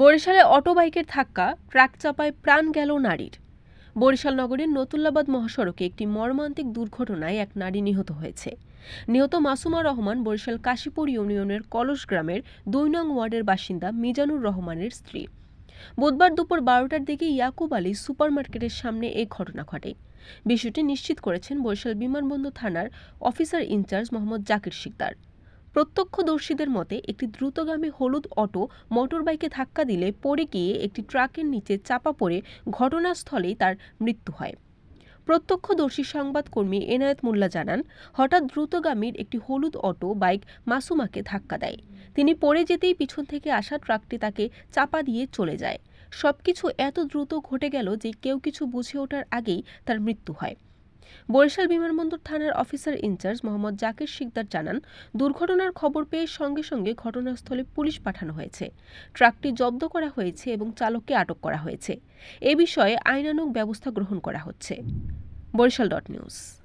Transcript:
বরিশালে অটো বাইকের ধাক্কা, ট্রাক চাপায় প্রাণ গেল নারীর। বরিশাল নগরীর নতুল্লাবাদ মহাসড়কে একটি মর্মান্তিক দুর্ঘটনায় এক নারী নিহত হয়েছে। নিহত মাসুমা রহমান বরিশাল কাশীপুর ইউনিয়নের কলস গ্রামের দুই নং ওয়ার্ডের বাসিন্দা মিজানুর রহমানের স্ত্রী। বুধবার দুপুর বারোটার দিকে ইয়াকুব আলী সুপারমার্কেটের সামনে এই ঘটনা ঘটে। বিষয়টি নিশ্চিত করেছেন বরিশাল বিমানবন্দর থানার officer in charge Mohammad Zakir Shikder. প্রত্যক্ষদর্শীদের মতে, একটি দ্রুতগামী হলুদ অটো মোটরবাইকে ধাক্কা দিলে পড়ে গিয়ে একটি ট্রাকের নিচে চাপা পড়ে ঘটনাস্থলেই তার মৃত্যু হয়। প্রত্যক্ষদর্শী সংবাদকর্মী এনায়েত মোল্লা জানান, হঠাৎ দ্রুতগামীর একটি হলুদ অটো বাইক মাসুমাকে ধাক্কা দেয়। তিনি পড়ে যেতেই পিছন থেকে আসা ট্রাকটি তাকে চাপা দিয়ে চলে যায়। সবকিছু এত দ্রুত ঘটে গেল যে কেউ কিছু বুঝে ওঠার আগেই তার মৃত্যু হয়। বরিশাল বিমানবন্দর থানার officer in charge Mohammad Zakir Shikder জানান, দুর্ঘটনার খবর পেয়ে সঙ্গে সঙ্গে ঘটনাস্থলে পুলিশ পাঠানো হয়েছে। ট্রাকটি জব্দ করা হয়েছে এবং চালককে আটক করা হয়েছে। এ বিষয়ে আইনানুগ ব্যবস্থা গ্রহণ করা হচ্ছে। Barishal dot news.